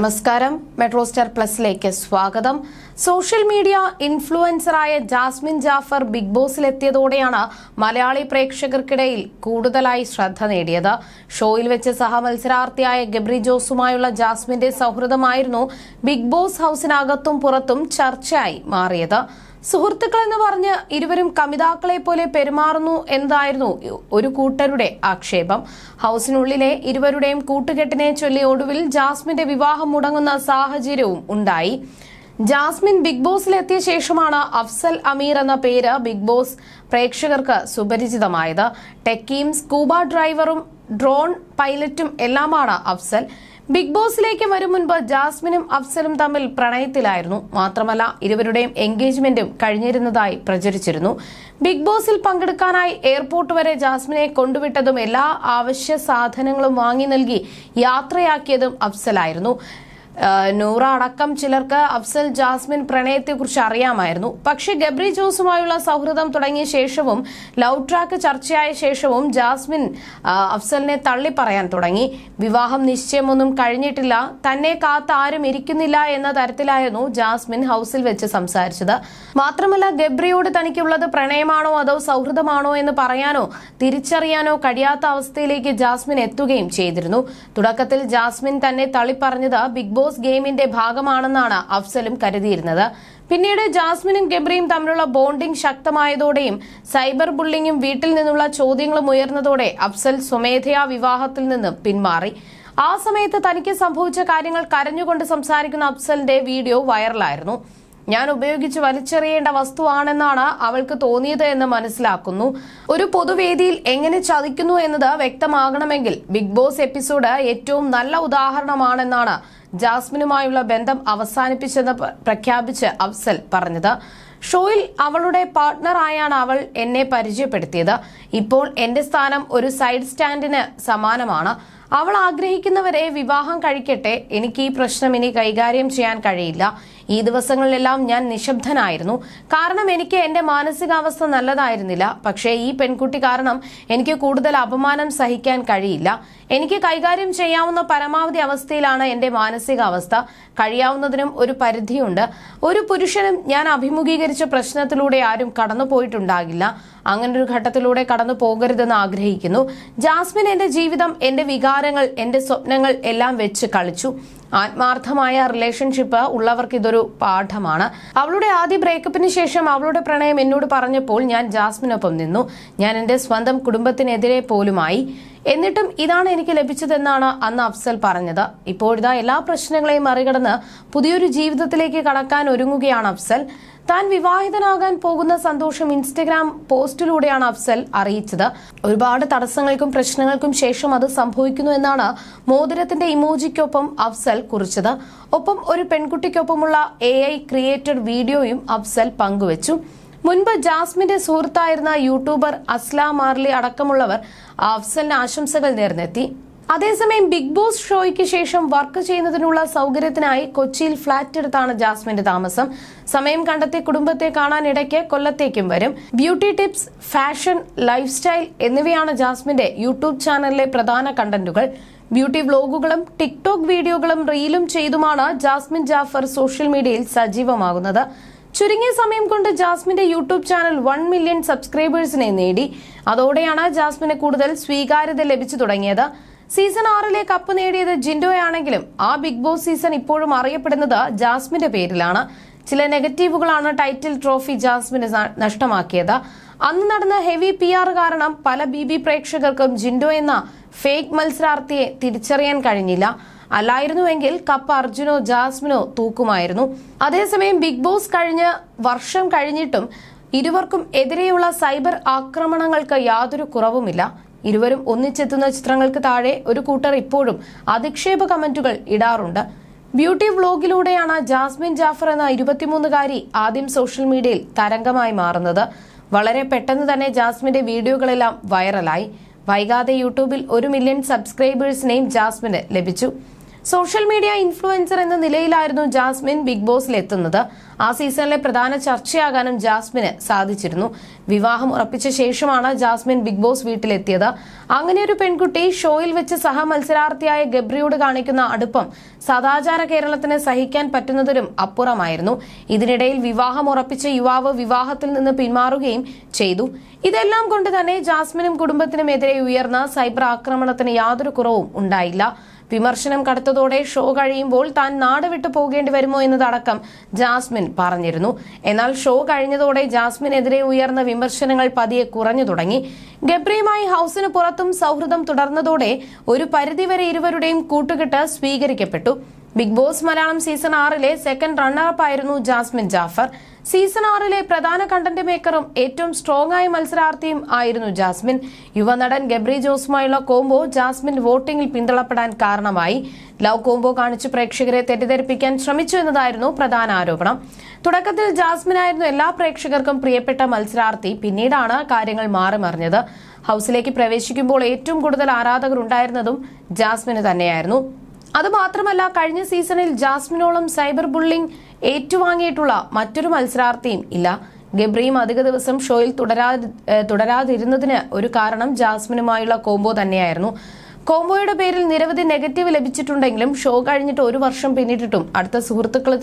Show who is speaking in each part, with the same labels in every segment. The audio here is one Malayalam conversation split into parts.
Speaker 1: നമസ്കാരം. മെട്രോ സ്റ്റാർ പ്ലസിലേക്ക് സ്വാഗതം. സോഷ്യൽ മീഡിയ ഇൻഫ്ലുവൻസറായ ജാസ്മിൻ ജാഫർ ബിഗ് ബോസിലെത്തിയതോടെയാണ് മലയാളി പ്രേക്ഷകർക്കിടയിൽ കൂടുതലായി ശ്രദ്ധ നേടിയത്. ഷോയിൽ വെച്ച് സഹമത്സരാർത്ഥിയായ ഗബ്രി ജോസുമായുള്ള ജാസ്മിന്റെ സൗഹൃദമായിരുന്നു ബിഗ് ബോസ് ഹൌസിനകത്തും പുറത്തും ചർച്ചയായി മാറിയത്. സുഹൃത്തുക്കൾ എന്ന് പറഞ്ഞ് ഇരുവരും കമിതാക്കളെ പോലെ പെരുമാറുന്നു എന്നതായിരുന്നു ഒരു കൂട്ടരുടെ ആക്ഷേപം. ഹൌസിനുള്ളിലെ ഇരുവരുടെയും കൂട്ടുകെട്ടിനെ ചൊല്ലി ഒടുവിൽ ജാസ്മിന്റെ വിവാഹം മുടങ്ങുന്ന സാഹചര്യവും ഉണ്ടായി. ജാസ്മിൻ ബിഗ് ബോസിലെത്തിയ ശേഷമാണ് അഫ്സൽ അമീർ എന്ന പേര് ബിഗ് ബോസ് പ്രേക്ഷകർക്ക് സുപരിചിതമായത്. ടെക്കിയും സ്കൂബ ഡ്രൈവറും ഡ്രോൺ പൈലറ്റും എല്ലാമാണ് അഫ്സൽ. ബിഗ് ബോസിലേക്ക് വരും മുൻപ് ജാസ്മിനും അഫ്സലും തമ്മിൽ പ്രണയത്തിലായിരുന്നു. മാത്രമല്ല ഇരുവരുടെയും എൻഗേജ്മെന്റും കഴിഞ്ഞിരുന്നതായി പ്രചരിച്ചിരുന്നു. ബിഗ് ബോസിൽ പങ്കെടുക്കാനായി എയർപോർട്ട് വരെ ജാസ്മിനെ കൊണ്ടുവിട്ടതും എല്ലാ ആവശ്യ സാധനങ്ങളും വാങ്ങി നൽകി യാത്രയാക്കിയതും അഫ്സലായിരുന്നു. നൂറ അടക്കം ചിലർക്ക് അഫ്സൽ ജാസ്മിൻ പ്രണയത്തെക്കുറിച്ച് അറിയാമായിരുന്നു. പക്ഷെ ഗബ്രി ജോസുമായുള്ള സൗഹൃദം തുടങ്ങിയ ശേഷവും ലവ് ട്രാക്ക് ചർച്ചയായ ശേഷവും ജാസ്മിൻ അഫ്സലിനെ തള്ളി പറയാൻ തുടങ്ങി. വിവാഹം നിശ്ചയമൊന്നും കഴിഞ്ഞിട്ടില്ല. തന്നെ കാത്ത് ആരും ഇരിക്കുന്നില്ല എന്ന തരത്തിലായിരുന്നു ജാസ്മിൻ ഹൌസിൽ വെച്ച് സംസാരിച്ചത്. മാത്രമല്ല ഗബ്രിയോട് തനിക്കുള്ളത് പ്രണയമാണോ അതോ സൗഹൃദമാണോ എന്ന് പറയാനോ തിരിച്ചറിയാനോ കഴിയാത്ത അവസ്ഥയിലേക്ക് ജാസ്മിൻ എത്തുകയും ചെയ്തിരുന്നു. തുടക്കത്തിൽ ജാസ്മിൻ തന്നെ തള്ളിപ്പറഞ്ഞത് ബിഗ് ബോസ് ഗെയിമിന്റെ ഭാഗമാണെന്നാണ് അഫ്സലും കരുതിയിരുന്നത്. പിന്നീട് ജാസ്മിനും ഗബ്രിയും തമ്മിലുള്ള ബോണ്ടിംഗ് ശക്തമായതോടെയും സൈബർ ബുള്ളിങ്ങും വീട്ടിൽ നിന്നുള്ള ചോദ്യങ്ങളും ഉയർന്നതോടെ അഫ്സൽ സ്വമേധയാ വിവാഹത്തിൽ നിന്ന് പിന്മാറി. ആ സമയത്ത് തനിക്ക് സംഭവിച്ച കാര്യങ്ങൾ കരഞ്ഞുകൊണ്ട് സംസാരിക്കുന്ന അഫ്സലിന്റെ വീഡിയോ വൈറലായിരുന്നു. ഞാൻ ഉപയോഗിച്ച് വലിച്ചെറിയേണ്ട വസ്തുവാണെന്നാണ് അവൾക്ക് തോന്നിയത് എന്ന് മനസ്സിലാക്കുന്നു. ഒരു പൊതുവേദിയിൽ എങ്ങനെ ചതിക്കുന്നു എന്നത് വ്യക്തമാകണമെങ്കിൽ ബിഗ് ബോസ് എപ്പിസോഡ് ഏറ്റവും നല്ല ഉദാഹരണമാണെന്നാണ് ജാസ്മിനുമായുള്ള ബന്ധം അവസാനിപ്പിച്ചെന്ന് പ്രഖ്യാപിച്ച് അഫ്സൽ പറഞ്ഞത്. ഷോയിൽ അവളുടെ പാർട്ട്ണറായാണ് അവൾ എന്നെ പരിചയപ്പെടുത്തിയത്. ഇപ്പോൾ എന്റെ സ്ഥാനം ഒരു സൈഡ് സ്റ്റാൻഡിന് സമാനമാണ്. അവൾ ആഗ്രഹിക്കുന്നവരെ വിവാഹം കഴിക്കട്ടെ. എനിക്ക് ഈ പ്രശ്നം ഇനി കൈകാര്യം ചെയ്യാൻ കഴിയില്ല. ഈ ദിവസങ്ങളിലെല്ലാം ഞാൻ നിശബ്ദനായിരുന്നു. കാരണം എനിക്ക് എന്റെ മാനസികാവസ്ഥ നല്ലതായിരുന്നില്ല. പക്ഷേ ഈ പെൺകുട്ടി കാരണം എനിക്ക് കൂടുതൽ അപമാനം സഹിക്കാൻ കഴിയില്ല. എനിക്ക് കൈകാര്യം ചെയ്യാവുന്ന പരമാവധി അവസ്ഥയിലാണ് എന്റെ മാനസികാവസ്ഥ. കഴിയാവുന്നതിനും ഒരു പരിധിയുണ്ട്. ഒരു പുരുഷനും ഞാൻ അഭിമുഖീകരിച്ച പ്രശ്നത്തിലൂടെ ആരും കടന്നു പോയിട്ടുണ്ടാകില്ല അങ്ങനൊരു ഘട്ടത്തിലൂടെ കടന്നു പോകരുതെന്ന് ആഗ്രഹിക്കുന്നു. ജാസ്മിൻ എന്റെ ജീവിതം എന്റെ വികാരങ്ങൾ എന്റെ സ്വപ്നങ്ങൾ എല്ലാം വെച്ച് കളിച്ചു. ആത്മാർത്ഥമായ റിലേഷൻഷിപ്പ് ഉള്ളവർക്ക് ഇതൊരു പാഠമാണ്. അവളുടെ ആദ്യ ബ്രേക്കപ്പിന് ശേഷം അവളുടെ പ്രണയം എന്നോട് പറഞ്ഞപ്പോൾ ഞാൻ ജാസ്മിനൊപ്പം നിന്നു. ഞാൻ എന്റെ സ്വന്തം കുടുംബത്തിനെതിരെ പോലുമായി. എന്നിട്ടും ഇതാണ് എനിക്ക് ലഭിച്ചതെന്നാണ് അന്ന് അഫ്സൽ പറഞ്ഞത്. ഇപ്പോഴിതാ എല്ലാ പ്രശ്നങ്ങളെയും മറികടന്ന് പുതിയൊരു ജീവിതത്തിലേക്ക് കടക്കാൻ ഒരുങ്ങുകയാണ് അഫ്സൽ. താൻ വിവാഹിതനാകാൻ പോകുന്ന സന്തോഷം ഇൻസ്റ്റഗ്രാം പോസ്റ്റിലൂടെയാണ് അഫ്സൽ അറിയിച്ചത്. ഒരുപാട് തടസ്സങ്ങൾക്കും പ്രശ്നങ്ങൾക്കും ശേഷം അത് സംഭവിക്കുന്നു എന്നാണ് മോതിരത്തിന്റെ ഇമോജിക്കൊപ്പം അഫ്സൽ കുറിച്ചത്. ഒപ്പം ഒരു പെൺകുട്ടിക്കൊപ്പമുള്ള എ ഐ ക്രിയേറ്റഡ് വീഡിയോയും അഫ്സൽ പങ്കുവച്ചു. മുൻപ് ജാസ്മിന്റെ സുഹൃത്തായിരുന്ന യൂട്യൂബർ അസ്ലാം മാർലി അടക്കമുള്ളവർ അഫ്സലിന് ആശംസകൾ നേർന്നെത്തി. അതേസമയം ബിഗ് ബോസ് ഷോയ്ക്ക് ശേഷം വർക്ക് ചെയ്യുന്നതിനുള്ള സൗകര്യത്തിനായി കൊച്ചിയിൽ ഫ്ളാറ്റ് എടുത്താണ് ജാസ്മിന്റെ താമസം. സമയം കണ്ടെത്തി കുടുംബത്തെ കാണാൻ ഇടയ്ക്ക് കൊല്ലത്തേക്കും വരും. Beauty tips fashion lifestyle എന്നിവയാണ് ജാസ്മിന്റെ യൂട്യൂബ് ചാനലിലെ പ്രധാന കണ്ടന്റുകൾ. ബ്യൂട്ടി വ്ലോഗുകളും ടിക്ടോക്ക് വീഡിയോകളും റീലും ചെയ്തുമാണ് ജാസ്മിൻ ജാഫർ സോഷ്യൽ മീഡിയയിൽ സജീവമാകുന്നത്. ചുരുങ്ങിയ സമയം കൊണ്ട് ജാസ്മിന്റെ യൂട്യൂബ് ചാനൽ വൺ മില്യൺ സബ്സ്ക്രൈബേഴ്സിനെ നേടി. അതോടെയാണ് ജാസ്മിന് കൂടുതൽ സ്വീകാര്യത ലഭിച്ചു തുടങ്ങിയത്. സീസൺ ആറിലെ കപ്പ് നേടിയത് ജിൻഡോയാണെങ്കിലും ആ ബിഗ് ബോസ് സീസൺ ഇപ്പോഴും അറിയപ്പെടുന്നത് ജാസ്മിന്റെ പേരിലാണ്. ചില നെഗറ്റീവുകളാണ് ടൈറ്റിൽ ട്രോഫി ജാസ്മിന് നഷ്ടമാക്കിയത്. അന്ന് നടന്ന ഹെവി പി ആർ കാരണം പല ബി ബി പ്രേക്ഷകർക്കും ജിൻഡോ എന്ന ഫേക്ക് മത്സരാർത്ഥിയെ തിരിച്ചറിയാൻ കഴിഞ്ഞില്ല. അല്ലായിരുന്നുവെങ്കിൽ കപ്പ് അർജുനോ ജാസ്മിനോ തൂക്കുമായിരുന്നു. അതേസമയം ബിഗ് ബോസ് കഴിഞ്ഞ് വർഷം കഴിഞ്ഞിട്ടും ഇരുവർക്കും എതിരെയുള്ള സൈബർ ആക്രമണങ്ങൾക്ക് യാതൊരു കുറവുമില്ല. ഇരുവരും ഒന്നിച്ചെത്തുന്ന ചിത്രങ്ങൾക്ക് താഴെ ഒരു കൂട്ടർ ഇപ്പോഴും അധിക്ഷേപ കമന്റുകൾ ഇടാറുണ്ട്. ബ്യൂട്ടി വ്ലോഗിലൂടെയാണ് ജാസ്മിൻ ജാഫർ എന്ന ഇരുപത്തിമൂന്നുകാരി ആദ്യം സോഷ്യൽ മീഡിയയിൽ തരംഗമായി മാറുന്നത്. വളരെ പെട്ടെന്ന് തന്നെ ജാസ്മിന്റെ വീഡിയോകളെല്ലാം വൈറലായി. വൈകാതെ യൂട്യൂബിൽ ഒരു മില്യൺ സബ്സ്ക്രൈബേഴ്സിനെയും ജാസ്മിന് ലഭിച്ചു. സോഷ്യൽ മീഡിയ ഇൻഫ്ലുവൻസർ എന്ന നിലയിലായിരുന്നു ജാസ്മിൻ ബിഗ് ബോസിൽ എത്തുന്നത് ആ സീസണിലെ പ്രധാന ചർച്ചയാകാനും ജാസ്മിന് സാധിച്ചിരുന്നു. വിവാഹം ഉറപ്പിച്ച ശേഷമാണ് ജാസ്മിൻ ബിഗ് ബോസ് വീട്ടിലെത്തിയത്. അങ്ങനെ ഒരു പെൺകുട്ടി ഷോയിൽ വെച്ച് സഹ മത്സരാർത്ഥിയായ ഗബ്രിയോട് കാണിക്കുന്ന അടുപ്പം സദാചാര കേരളത്തിന് സഹിക്കാൻ പറ്റുന്നതിലും അപ്പുറമായിരുന്നു. ഇതിനിടയിൽ വിവാഹം ഉറപ്പിച്ച യുവാവ് വിവാഹത്തിൽ നിന്ന് പിന്മാറുകയും ചെയ്തു. ഇതെല്ലാം കൊണ്ട് തന്നെ ജാസ്മിനും കുടുംബത്തിനുമെതിരെ ഉയർന്ന സൈബർ ആക്രമണത്തിന് യാതൊരു കുറവും ഉണ്ടായില്ല. വിമർശനം കടുത്തതോടെ ഷോ കഴിയുമ്പോൾ താൻ നാട് വിട്ടു പോകേണ്ടി വരുമോ എന്നതടക്കം ജാസ്മിൻ പറഞ്ഞിരുന്നു. എന്നാൽ ഷോ കഴിഞ്ഞതോടെ ജാസ്മിനെതിരെ ഉയർന്ന വിമർശനങ്ങൾ പതിയെ കുറഞ്ഞു തുടങ്ങി. ഗബ്രിയുമായി ഹൌസിന് പുറത്തും സൗഹൃദം തുടർന്നതോടെ ഒരു പരിധിവരെ ഇരുവരുടെയും കൂട്ടുകെട്ട് സ്വീകരിക്കപ്പെട്ടു. ബിഗ് ബോസ് മലയാളം സീസൺ ആറിലെ സെക്കൻഡ് റണ്ണറപ്പ് ആയിരുന്നു ജാസ്മിൻ ജാഫർ. സീസൺ ആറിലെ പ്രധാന കണ്ടന്റ് മേക്കറും ഏറ്റവും സ്ട്രോങ് ആയ മത്സരാർത്ഥിയും ആയിരുന്നു ജാസ്മിൻ. യുവനടൻ ഗബ്രി ജോസുമായുള്ള കോംബോ ജാസ്മിൻ വോട്ടിംഗിൽ പിന്തള്ളപ്പെടാൻ കാരണമായി. ലവ് കോംബോ കാണിച്ച് പ്രേക്ഷകരെ തെറ്റിദ്ധരിപ്പിക്കാൻ ശ്രമിച്ചു എന്നതായിരുന്നു പ്രധാന ആരോപണം. തുടക്കത്തിൽ ജാസ്മിൻ ആയിരുന്നു എല്ലാ പ്രേക്ഷകർക്കും പ്രിയപ്പെട്ട മത്സരാർത്ഥി. പിന്നീടാണ് കാര്യങ്ങൾ മാറി മറിഞ്ഞത് ഹൌസിലേക്ക് പ്രവേശിക്കുമ്പോൾ ഏറ്റവും കൂടുതൽ ആരാധകർ ഉണ്ടായിരുന്നതും ജാസ്മിന് തന്നെയായിരുന്നു. അതുമാത്രമല്ല കഴിഞ്ഞ സീസണിൽ ജാസ്മിനോളം സൈബർ ബുള്ളിംഗ് ഏറ്റുവാങ്ങിയിട്ടുള്ള മറ്റൊരു മത്സരാർത്ഥിയും ഇല്ല. ഗബ്രിയും അധിക ദിവസം ഷോയിൽ തുടരാ തുടരാതിരുന്നതിന് ഒരു കാരണം ജാസ്മിനുമായുള്ള കോംബോ തന്നെയായിരുന്നു. കോംബോയുടെ പേരിൽ നിരവധി നെഗറ്റീവ് ലഭിച്ചിട്ടുണ്ടെങ്കിലും ഷോ കഴിഞ്ഞിട്ട് ഒരു വർഷം പിന്നിട്ടിട്ടും അടുത്ത സുഹൃത്തുക്കൾ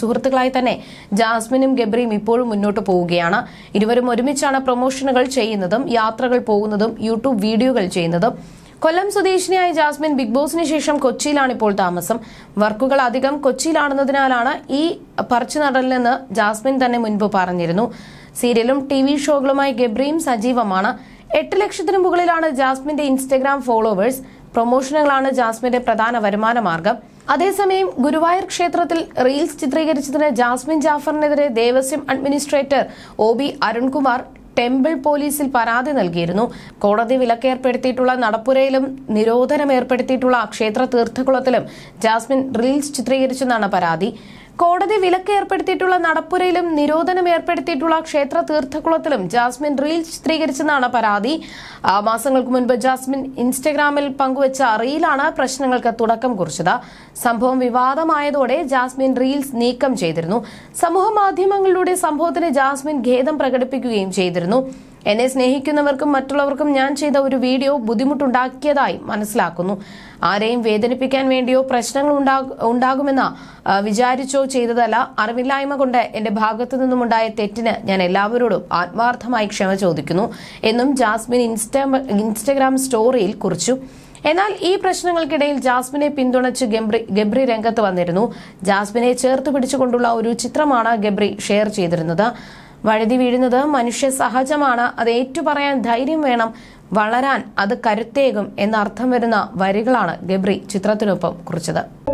Speaker 1: സുഹൃത്തുക്കളായി തന്നെ ജാസ്മിനും ഗബ്രിയും ഇപ്പോഴും മുന്നോട്ട് പോവുകയാണ്. ഇരുവരും ഒരുമിച്ചാണ് പ്രൊമോഷനുകൾ ചെയ്യുന്നതും യാത്രകൾ പോകുന്നതും യൂട്യൂബ് വീഡിയോകൾ ചെയ്യുന്നതും. കൊല്ലം സ്വദേശിനിയായ ജാസ്മിൻ ബിഗ് ബോസിന് ശേഷം കൊച്ചിയിലാണ് ഇപ്പോൾ താമസം. വർക്കുകൾ അധികം കൊച്ചിയിലാണെന്നതിനാലാണ് ഈ പറിച്ചു നടലെന്ന് ജാസ്മിൻ തന്നെ മുൻപ് പറഞ്ഞിരുന്നു. സീരിയലും ടി വി ഷോകളുമായി ഗബ്രിയും സജീവമാണ്. എട്ട് ലക്ഷത്തിന് മുകളിലാണ് ജാസ്മിന്റെ ഇൻസ്റ്റഗ്രാം ഫോളോവേഴ്സ്. പ്രൊമോഷനുകളാണ് ജാസ്മിന്റെ പ്രധാന വരുമാന മാർഗം. അതേസമയം ഗുരുവായൂർ ക്ഷേത്രത്തിൽ റീൽസ് ചിത്രീകരിച്ചതിന് Jasmin ജാഫറിനെതിരെ Devaswom administrator O B Arunkumar temple പോലീസിൽ പരാതി നൽകിയിരുന്നു. കോടതി വിലക്കേർപ്പെടുത്തിയിട്ടുള്ള നടപ്പുരയിലും നിരോധനം ഏർപ്പെടുത്തിയിട്ടുള്ള ക്ഷേത്ര തീർത്ഥകുളത്തിലും ജാസ്മിൻ റീൽസ് ചിത്രീകരിച്ചെന്നാണ് പരാതി. കോടതി വിലക്ക് ഏർപ്പെടുത്തിയിട്ടുള്ള നടപ്പുരയിലും നിരോധനം ഏർപ്പെടുത്തിയിട്ടുള്ള ക്ഷേത്ര തീർത്ഥകുളത്തിലും ജാസ്മിൻ റീൽ ചിത്രീകരിച്ചെന്നാണ് പരാതി. മാസങ്ങൾക്ക് മുൻപ് ജാസ്മിൻ ഇൻസ്റ്റഗ്രാമിൽ പങ്കുവച്ച റീലാണ് പ്രശ്നങ്ങൾക്ക് തുടക്കം കുറിച്ചത്. സംഭവം വിവാദമായതോടെ ജാസ്മിൻ റീൽസ് നീക്കം ചെയ്തിരുന്നു. സമൂഹ മാധ്യമങ്ങളിലൂടെ സംഭവത്തിന് ജാസ്മിൻ ഖേദം പ്രകടിപ്പിക്കുകയും ചെയ്തിരുന്നു. എന്നെ സ്നേഹിക്കുന്നവർക്കും മറ്റുള്ളവർക്കും ഞാൻ ചെയ്ത ഒരു വീഡിയോ ബുദ്ധിമുട്ടുണ്ടാക്കിയതായി മനസ്സിലാക്കുന്നു. ആരെയും വേദനിപ്പിക്കാൻ വേണ്ടിയോ പ്രശ്നങ്ങൾ ഉണ്ടാ- ഉണ്ടാകുമെന്ന് വിചാരിച്ചോ ചെയ്തതല്ല. അറിവില്ലായ്മ കൊണ്ട് എന്റെ ഭാഗത്തു നിന്നുമുണ്ടായ തെറ്റിന് ഞാൻ എല്ലാവരോടും ആത്മാർത്ഥമായി ക്ഷമ ചോദിക്കുന്നു. എന്നും ജാസ്മിൻ ഇൻസ്റ്റാഗ്രാം ഇൻസ്റ്റഗ്രാം സ്റ്റോറിയിൽ കുറിച്ചു. എന്നാൽ ഈ പ്രശ്നങ്ങൾക്കിടയിൽ ജാസ്മിനെ പിന്തുണച്ച് ഗബ്രി ഗബ്രി രംഗത്ത് വന്നിരുന്നു. ജാസ്മിനെ ചേർത്ത് പിടിച്ചുകൊണ്ടുള്ള ഒരു ചിത്രമാണ് ഗബ്രി ഷെയർ ചെയ്തിരുന്നത്. വഴുതി വീഴുന്നത് മനുഷ്യ സഹജമാണ്. അത് ഏറ്റുപറയാൻ ധൈര്യം വേണം. വളരാൻ അത് കരുത്തേകും എന്നർത്ഥം വരുന്ന വരികളാണ് ഗബ്രി ചിത്രത്തിനൊപ്പം കുറിച്ചത്.